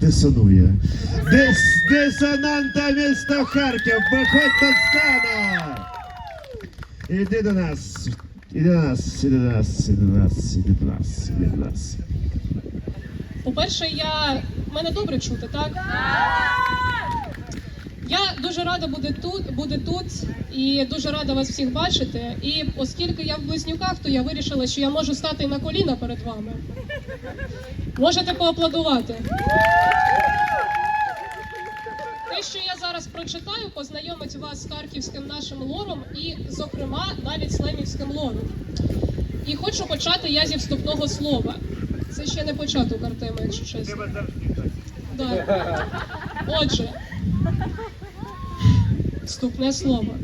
дисонує. Дис, дисонанта міста Харків, виходь на сцену! Іди до нас, іди до нас, іди до нас, іди до нас, іди до нас, іди до нас. По-перше, я мене добре чути, так? Я дуже рада бути тут, бути тут і дуже рада вас всіх бачити. І оскільки я в близнюках, то я вирішила, що я можу стати на коліна перед вами. Можете поаплодувати. Те, що я зараз прочитаю, познайомить вас з харківським нашим лором і, зокрема, навіть з лемівським лором. І хочу почати я зі вступного слова. Це ще не початок Артема, якщо чесно. Да. Отже, вступне слово.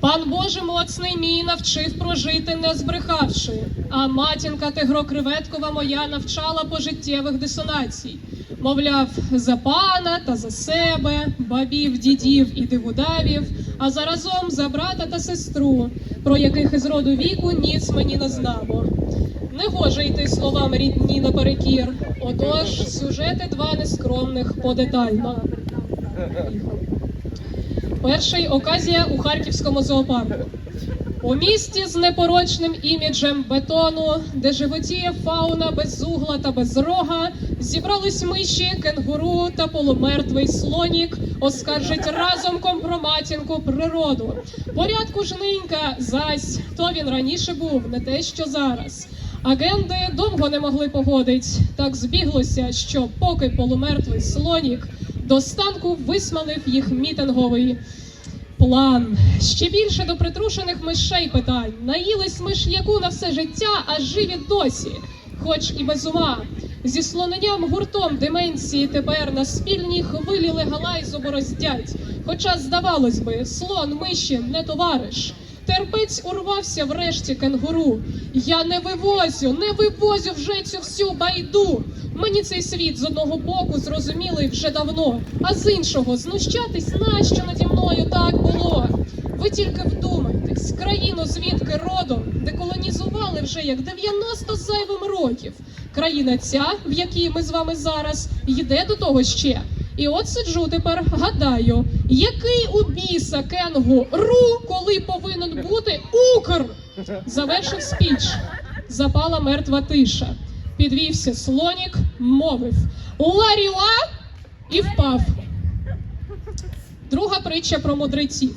Пан Боже моцний мій навчив прожити, не збрехавши, а матінка тигрокреветкова моя навчала пожиттєвих дисонацій. Мовляв, за пана та за себе, бабів, дідів і дивудавів, а заразом за брата та сестру, про яких із роду віку ніц мені не знамо. Не гоже йти словам рідні наперекір. Отож, сюжети два нескромних подетально. Перший оказія у харківському зоопарку. У місті з непорочним іміджем бетону, де животіє фауна без угла та без рога, зібрались миші, кенгуру та полумертвий слонік, оскаржить разом компроматінку природу. Порядку ж нинька, зась, то він раніше був, не те, що зараз. Агенти довго не могли погодить. Так збіглося, що поки полумертвий слонік до станку висмалив їх мітинговий план. Ще більше до притрушених мишей питань. Наїлись миш'яку на все життя, а живі досі, хоч і без ума. Зі слоненням гуртом деменції тепер на спільній хвилі легалайзу бороздять. Хоча, здавалось би, слон миші не товариш. Терпець урвався врешті кенгуру. Я не вивозю, не вивозю вже цю всю байду. Мені цей світ з одного боку зрозумілий вже давно, а з іншого знущатись нащо наді мною так було. Ви тільки вдумайтесь, країну звідки родом, де колонізували вже як 90 зайвим років. Країна ця, в якій ми з вами зараз, йде до того ще. І от сиджу тепер, гадаю, який у біса кенгу ру, коли повинен бути укр. Завершив спіч. Запала мертва тиша. Підвівся слонік, мовив Ларіла і впав. Друга притча про мудреців.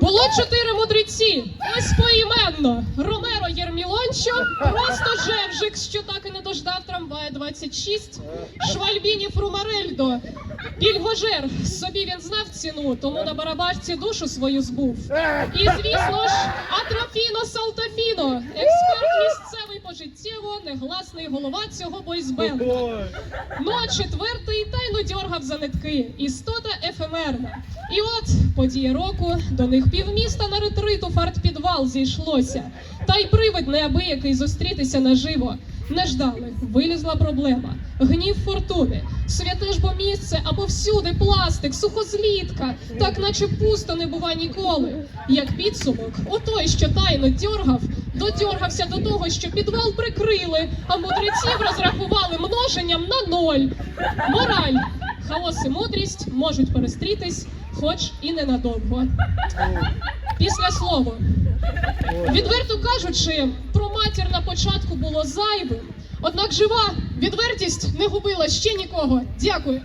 Було чотири мудреці, ось поіменно. Ромеро Єрмілончо, просто Жевжик, що так і не дождав трамвая 26, Швальбіні Фрумарельдо, Пільгожер, собі він знав ціну, тому на барабашці душу свою збув. І, звісно ж, Атрофіно Салтафіно, експерт місцевий пожиттєво, негласний голова цього бойзбенда. Ну а четвертий тайно дьоргав за нитки. Істота ефемерна. І от подія року до них півміста на ретриту фартпідвал зійшлося. Та й привид неабиякий зустрітися наживо. Не ждали, вилізла проблема. Гнів фортуни, святе ж бо місце, а повсюди пластик, сухозлітка, так наче пусто не бува ніколи. Як підсумок, отой, що тайно дьоргав, додьоргався до того, що підвал прикрили, а мудреців розрахували множенням на ноль. Мораль. Хаос і мудрість можуть перестрітись, хоч і ненадовго. Після слова. Відверто кажучи, про матір на початку було зайвим. Однак жива відвертість не губила ще нікого. Дякую.